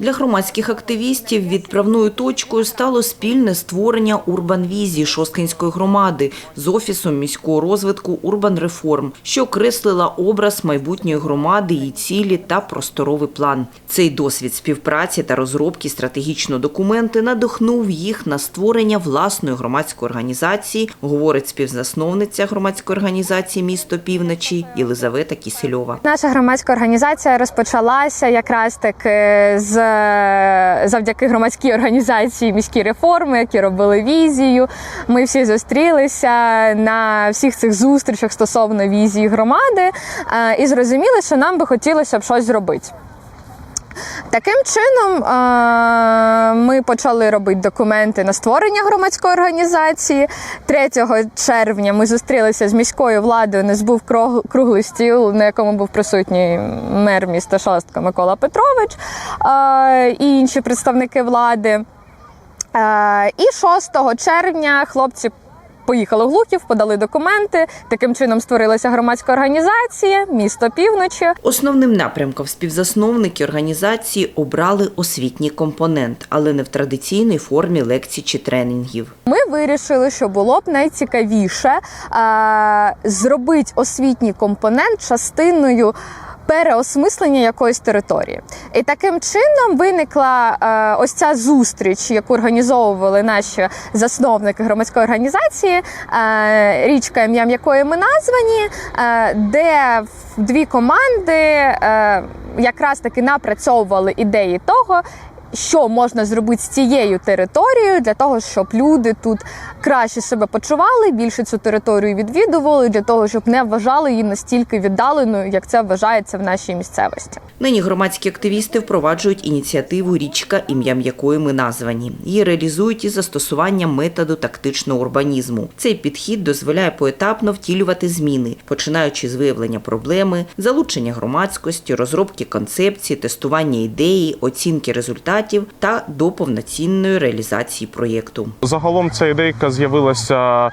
Для громадських активістів відправною точкою стало спільне створення Урбанвізії Шосткинської громади з Офісом міського розвитку Урбанреформ, що окреслила образ майбутньої громади, її цілі та просторовий план. Цей досвід співпраці та розробки стратегічного документу надихнув їх на створення власної громадської організації, говорить співзасновниця громадської організації Місто Півночі Єлизавета Кісельова. Наша громадська організація розпочалася якраз таки з завдяки громадській організації міські реформи, які робили візію. Ми всі зустрілися на всіх цих зустрічах стосовно візії громади е, і зрозуміли, що нам би хотілося б щось зробити. Таким чином е, ми почали робити документи на створення громадської організації. 3 червня ми зустрілися з міською владою. У нас був крог- круглий стіл, на якому був присутній мер міста Шостка Микола Петрович е, і інші представники влади. Е, І 6 червня хлопці поїхали в Глухів, подали документи. Таким чином створилася громадська організація місто півночі. Основним напрямком співзасновники організації обрали освітній компонент, але не в традиційній формі лекцій чи тренінгів. Ми вирішили, що було б найцікавіше зробити освітній компонент частиною. Переосмислення якоїсь території, і таким чином виникла е, ось ця зустріч, яку організовували наші засновники громадської організації, е, річка ім'ям якої ми названі, е, де дві команди якраз таки напрацьовували ідеї того, що можна зробити з цією територією для того, щоб люди тут краще себе почували, більше цю територію відвідували, для того, щоб не вважали її настільки віддаленою, як це вважається в нашій місцевості. Нині громадські активісти впроваджують ініціативу Річка, ім'ям якої ми названі. Її реалізують із застосуванням методу тактичного урбанізму. Цей підхід дозволяє поетапно втілювати зміни, починаючи з виявлення проблеми, залучення громадськості, розробки концепції, тестування ідеї, оцінки результатів та до повноцінної реалізації проєкту. Загалом ця ідейка з'явилася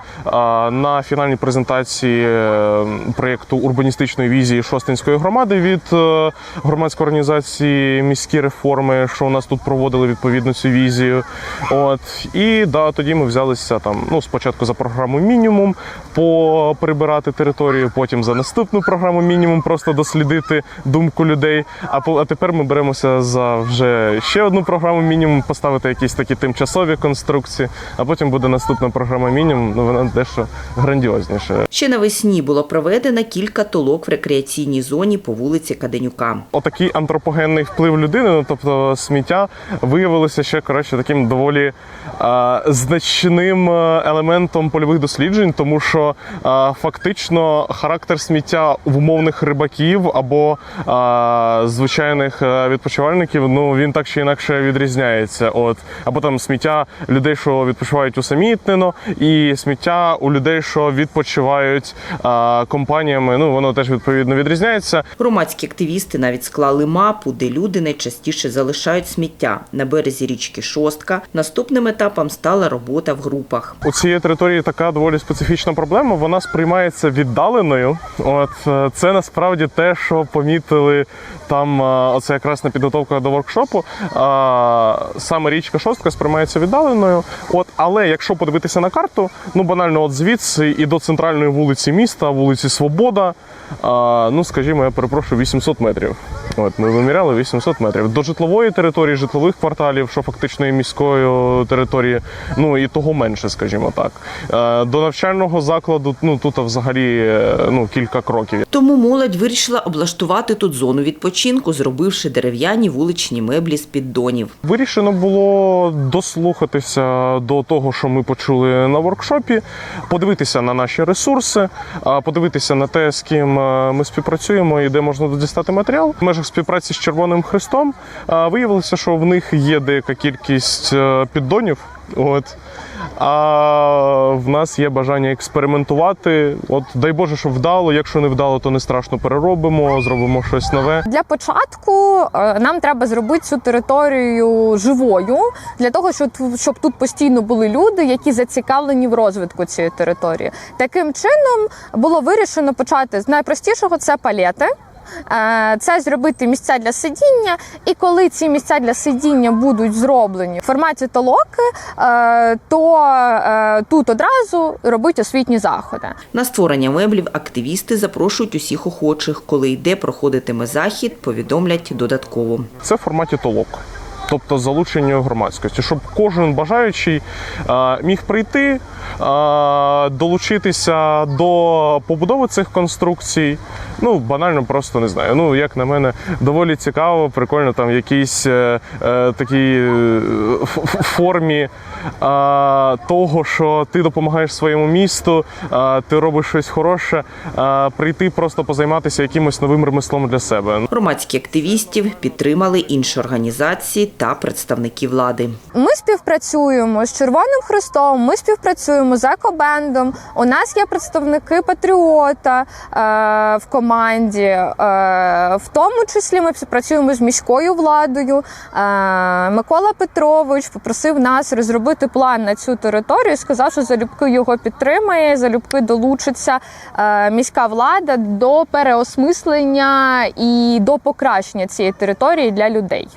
на фінальній презентації е, проєкту урбаністичної візії Шостинської громади від е, громадської організації міські реформи, що у нас тут проводили відповідно цю візію. От і да, тоді ми взялися там. Ну спочатку за програму мінімум поприбирати територію, потім за наступну програму мінімум просто дослідити думку людей. А а тепер ми беремося за вже ще одну програму мінімум, поставити якісь такі тимчасові конструкції. А потім буде наступна програма мінімум. Ну вона дещо грандіозніша. Ще навесні було проведено кілька толок в рекреаційній зоні по вулиці Каденюка. Отакий антропогенний вплив людини, ну тобто сміття, виявилося ще коротше таким доволі а, значним е, елементом польових досліджень, тому що а, фактично характер сміття в умовних рибаків або а, звичайних е, відпочивальників, ну він так чи інакше відрізняється. От або там сміття людей, що відпочивають усамітнено, і сміття у людей, що відпочивають а, компаніями. Ну воно теж відповідно відрізняється. Громадські активісти навіть склали мапу, де люди найчастіше залишають сміття на березі річки Шостка. Наступним етапом стала робота в групах. У цієї території така доволі специфічна проблема. Вона сприймається віддаленою. От е, це насправді те, що помітили там. е, Оце якраз на підготовку до воркшопу. Саме річка Шостка сприймається віддаленою. От, але якщо подивитися на карту, ну банально, от звідси і до центральної вулиці міста, вулиці Свобода. а, Ну, скажімо, я перепрошую 800 метрів. От ми виміряли 800 метрів. До житлової території, житлових кварталів, що фактично є міською територією, ну і того менше, скажімо так. Е, До навчального закладу, ну тут взагалі е, ну кілька кроків. Тому молодь вирішила облаштувати тут зону відпочинку, зробивши дерев'яні вуличні меблі з піддонів. Вирішено було дослухатися до того, що ми почули на воркшопі, подивитися на наші ресурси, подивитися на те, з ким е, ми співпрацюємо і де можна дістати матеріал. В межах співпраці з Червоним Хрестом виявилося, що в них є деяка кількість е, піддонів. От. А в нас є бажання експериментувати. От дай Боже, щоб вдало. Якщо не вдало, то не страшно переробимо, зробимо щось нове. Для початку е, нам треба зробити цю територію живою для того, щоб тут постійно були люди, які зацікавлені в розвитку цієї території. Таким чином було вирішено почати з найпростішого це палети. Е, Це зробити місця для сидіння. І коли ці місця для сидіння будуть зроблені в форматі толоки, е, то е, тут одразу робить освітні заходи. На створення меблів активісти запрошують усіх охочих. Коли йде проходитиме захід, повідомлять додатково. Це в форматі толок. Тобто залучення громадськості, щоб кожен бажаючий е, міг прийти, е, долучитися до побудови цих конструкцій. Ну, банально, просто не знаю. Ну, як на мене, доволі цікаво, прикольно там в якійсь е, е, такій формі е, того, що ти допомагаєш своєму місту, е, ти робиш щось хороше, е, прийти просто позайматися якимось новим ремеслом для себе. Громадські активістів підтримали інші організації та представники влади. Ми співпрацюємо з Червоним Хрестом, ми співпрацюємо з Екобендом. У нас є представники Патріота е, в команді. Е, в тому числі ми співпрацюємо з міською владою. Е, Микола Петрович попросив нас розробити план на цю територію. Сказав, що залюбки його підтримає, залюбки долучиться міська влада до переосмислення і до покращення цієї території для людей.